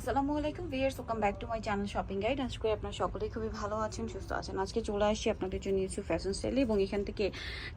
আসসালামু আলাইকুম viewers welcome back to my channel shopping guide আজকে করি আপনারা সকলেই খুবই ভালো আছেন সুস্থ আছেন। আজকে চলে আসছি আপনাদের জন্য কিছু ফ্যাশন স্টাইলে এবং এখান থেকে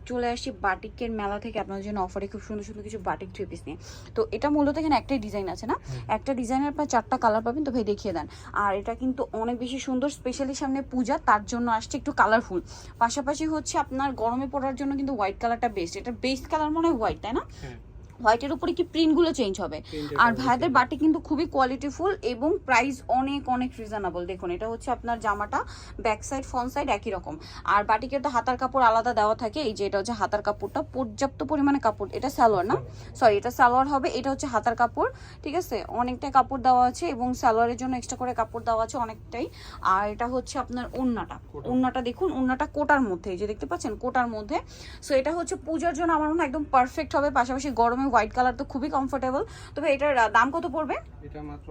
চলে আসছি বাটিকের মেলা থেকে আপনাদের জন্য অফারে খুব সুন্দর সুন্দর কিছু বাটিক থ্রি পিস নিয়ে। তো এটা মূলত এখানে একটাই ডিজাইন আছে না? একটা ডিজাইনের আপনার চারটা কালার পাবেন তো ভাই দেখিয়ে দেন। আর এটা কিন্তু অনেক বেশি সুন্দর স্পেশালি সামনে পূজা তার জন্য আসছে একটু কালারফুল পাশাপাশি হচ্ছে আপনার গরমে পড়ার জন্য কিন্তু হোয়াইট কালারটা বেস্ট এটা বেস্ট কালার মনে হয় হোয়াইট তাই না? হ্যাঁ। হোয়াইটের উপরে কি প্রিন্টগুলো চেঞ্জ হবে? আর ভাইদের বাটি কিন্তু খুবই কোয়ালিটিফুল এবং প্রাইস অনেক অনেক রিজনেবল দেখুন এটা হচ্ছে আপনার জামাটা ব্যাক সাইড ফ্রন্ট সাইড একই রকম। আর বাটিকের তো হাতার কাপড় আলাদা দেওয়া থাকে এই যে এটা হচ্ছে হাতার কাপড়টা পর্যাপ্ত পরিমাণে কাপড় এটা সালোয়ার না? সরি এটা সালোয়ার হবে এটা হচ্ছে হাতার কাপড় ঠিক আছে? অনেকটাই কাপড় দেওয়া আছে এবং সালোয়ারের জন্য এক্সট্রা করে কাপড় দেওয়া আছে অনেকটাই। আর এটা হচ্ছে আপনার ওন্নাটা। ওন্নাটা দেখুন ওন্নাটা কোটার মধ্যে এই যে দেখতে পাচ্ছেন? কোটার মধ্যে। সো এটা হচ্ছে পূজার জন্য আমার মনে হয় একদম পারফেক্ট হবে পাশাপাশি গরমে হোয়াইট কালার তো খুবই কমফোর্টেবল তবে এটার দাম কত পড়বে? এটা মাত্র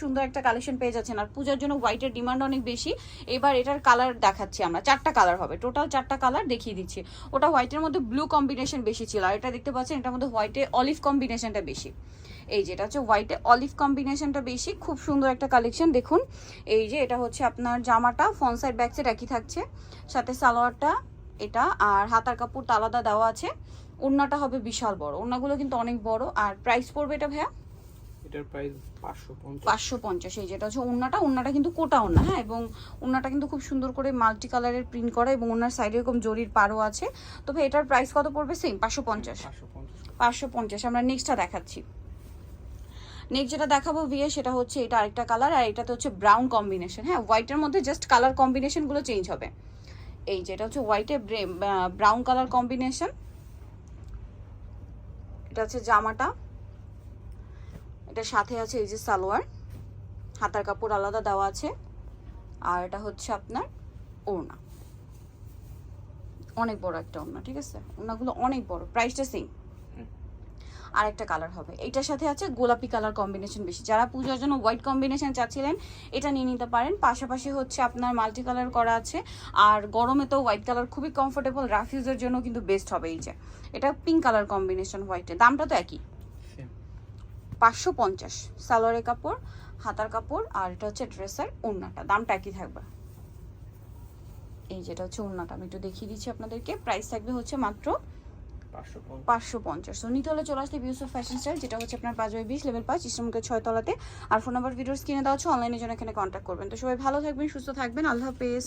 সুন্দর একটা কালেকশন পেয়ে যাচ্ছেন। আর পূজার জন্য হোয়াইটের ডিমান্ড অনেক বেশি। এবার এটার কালার দেখাচ্ছি আমরা। চারটা কালার হবে। টোটাল চারটা কালার দেখিয়ে দিচ্ছি। ওটা হোয়াইটের মধ্যে ব্লু কম্বিনেশন বেশি ছিল। আর এটা দেখতে পাচ্ছেন এটার মধ্যে হোয়াইটে অলিভ কম্বিনেশনটা বেশি। এই যে এটা হচ্ছে হোয়াইটে অলিভ কম্বিনেশনটা বেশি। খুব সুন্দর একটা কালেকশন দেখুন। এই যে এটা হচ্ছে আপনার জামাটা। ফ্রন্ট সাইড ব্যাক সাইড একই থাকছে। সাথে সালোয়ারটা এটা আর হাতার কাপড় আলাদা দেওয়া আছে। ওড়নাটা হবে বিশাল বড়। ওড়নাগুলো কিন্তু অনেক বড়। আর প্রাইস পড়বে এটা ভাইয়া? এটার প্রাইস পাঁচশো পঞ্চাশ। এই যেটা হচ্ছে ওড়নাটা ওড়নাটা কিন্তু কোটা ওড়না হ্যাঁ? এবং ওড়নাটা কিন্তু খুব সুন্দর করে মাল্টি কালারের প্রিন্ট করা এবং ওনার সাইডে এরকম জরির পারও আছে। তবে এটার প্রাইস কত পড়বে? সেম পাঁচশো পঞ্চাশ। পাঁচশো পঞ্চাশ। আমরা নেক্সটটা দেখাচ্ছি। নেক্সট যেটা দেখাবো ভিয়ে সেটা হচ্ছে এটা আরেকটা কালার আর এটাতে হচ্ছে ব্রাউন কম্বিনেশন হ্যাঁ? হোয়াইটের মধ্যে জাস্ট কালার কম্বিনেশনগুলো চেঞ্জ হবে। এই যে, এটা হচ্ছে হোয়াইটে ব্রাউন কালার কম্বিনেশন এটা হচ্ছে জামাটা। এটা সাথে আছে এই যে সালোয়ার। হাতার কাপড় আলাদা দেওয়া আছে। আর এটা হচ্ছে আপনার ওড়না। অনেক বড় একটা ওড়না, ঠিক আছে? ওড়নাগুলো অনেক বড় প্রাইসটা সেম। আর একটা কালার হবে। এটার সাথে আছে গোলাপি কালার কম্বিনেশন বেশি। যারা পূজার জন্য হোয়াইট কম্বিনেশন চাচ্ছিলেন এটা নিয়ে নিতে পারেন। পাশাপাশি হচ্ছে আপনার মাল্টি কালার করা আছে। আর গরমে তো হোয়াইট কালার খুবই কমফোর্টেবল রাফিউজের জন্য কিন্তু বেস্ট হবে এই যে। এটা পিঙ্ক কালার কম্বিনেশন হোয়াইটের দামটা তো একই। পাঁচশো পঞ্চাশ। সালোয়ারের কাপড় হাতার কাপড় আর এটা হচ্ছে ড্রেসের ওড়নাটা। দামটা একই থাকবে। এই যেটা হচ্ছে ওড়নাটা। আমি একটু দেখিয়ে দিচ্ছি আপনাদেরকে। প্রাইস থাকবে হচ্ছে মাত্র পাঁচশো পঞ্চাশ। নিতে হলে চলে আসতে ফ্যাশন স্টাইল যেটা হচ্ছে আপনার পাঁচ লেভেল ছয় তলাতে। আর ফোন নাম্বার ভিডিওস কিনে দেওয়া হচ্ছে অনলাইনে জন্য এখানে কন্ট্যাক্ট করবেন। তো সবাই ভালো থাকবেন, সুস্থ থাকবেন। আল্লাহ হাফেজ।